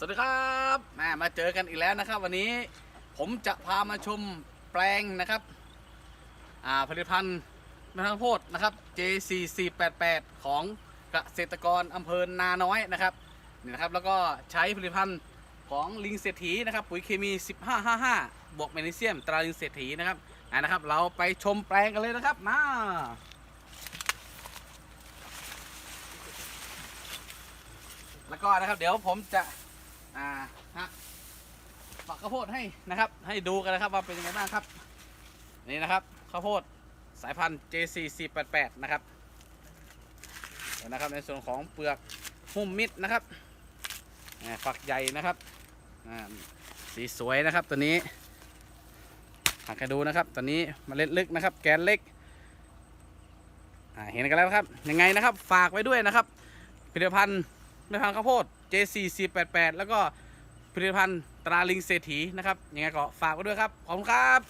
สวัสดีครับแม่มาเจอกันอีกแล้วนะครับ วันนี้ผมจะพามาชมแปลงนะครับผลิตภัณฑ์น้ำข้าวโพดนะครับ J4488 ของเกษตรกรอำเภอนาน้อยนะครับนี่นะครับแล้วก็ใช้ผลิตภัณฑ์ของลิงเศรษฐีนะครับ ปุ๋ยเคมี 1555 บวกแมกนีเซียมตราลิงเศรษฐีนะครับอ่านะครับ เราไปชมแปลงกันเลยนะครับมาแล้วก็นะครับเดี๋ยวผมจะ อ่าฮะฝักข้าวโพดให้นะครับ ให้ดูกันนะครับว่าเป็นยังไงบ้างครับ นี่นะครับข้าวโพดสายพันธุ์ JC488 นะครับเดี๋ยวนะครับในส่วนของเปลือกหุ้มมิดนะครับอ่าฝักใหญ่นะครับสีสวยนะครับตัวนี้หักให้ดูนะครับตัวนี้เมล็ดลึกนะครับ แกนเล็กเห็นกันแล้วครับยังไงนะครับฝากไว้ด้วยนะครับผลิตภัณฑ์ ผลิตภัณฑ์ข้าวโพด J4488 แล้วก็ผลิตภัณฑ์ตราลิงเศรษฐีนะครับยังไงก็ฝากไว้ด้วยครับ ขอบคุณครับ